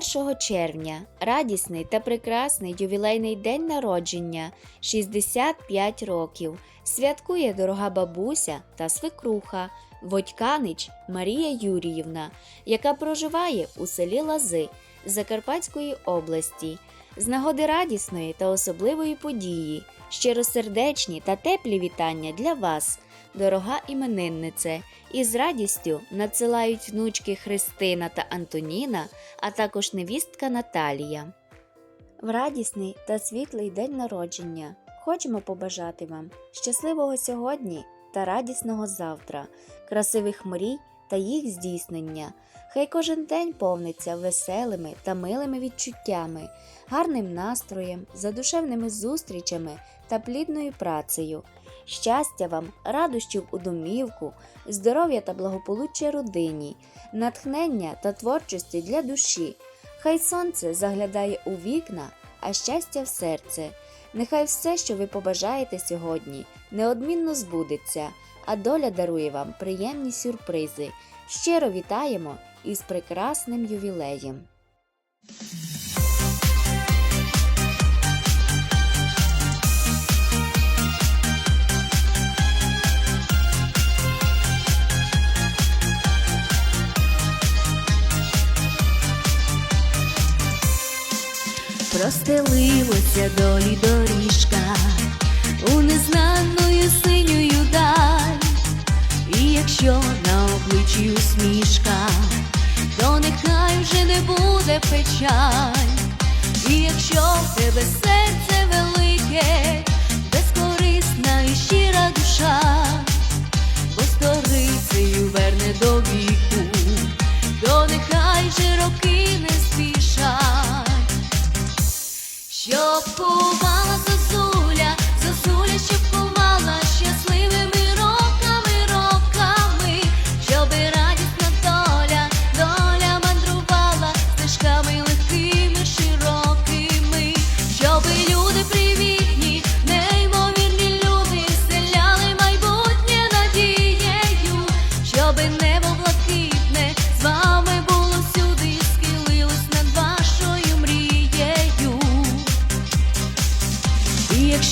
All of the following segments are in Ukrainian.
1 червня. Радісний та прекрасний ювілейний день народження. 65 років. Святкує дорога бабуся та свекруха. Водьканич Марія Юріївна, яка проживає у селі Лази Закарпатської області. З нагоди радісної та особливої події, щиросердечні та теплі вітання для вас, дорога імениннице, і з радістю надсилають внучки Христина та Антоніна, а також невістка Наталія. В радісний та світлий день народження хочемо побажати вам щасливого сьогодні та радісного завтра, красивих мрій та їх здійснення. Хай кожен день повниться веселими та милими відчуттями, гарним настроєм, задушевними зустрічами та плідною працею. Щастя вам, радощів у домівку, здоров'я та благополуччя родині, натхнення та творчості для душі. Хай сонце заглядає у вікна, а щастя в серце. Нехай все, що ви побажаєте сьогодні, неодмінно збудеться, а доля дарує вам приємні сюрпризи. Щиро вітаємо із прекрасним ювілеєм. Простелилася долі доріжка у незнаною усмішка, то нехай вже не буде печаль, і якщо в тебе серце велике, безкорисна і щира душа, бо сторицею верне до віку, то нехай же роки не спішать. Щоб ховала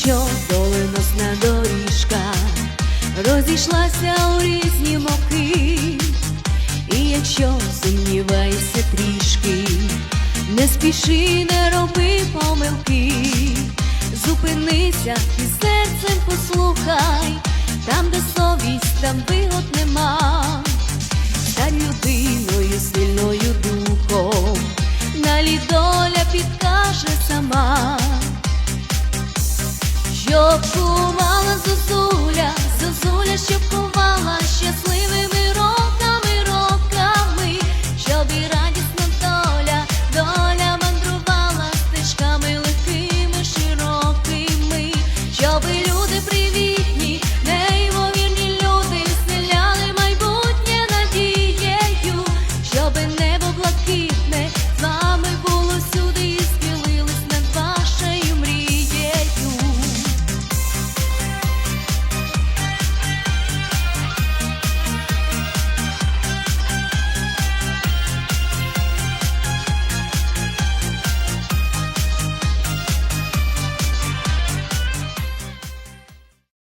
Якщо доленосна доріжка. Розійшлася у різні моки, і якщо сумніваєшся трішки, не спіши, не роби помилки, зупинися і серцем послухай, там, де совість, там вигод нема, 我不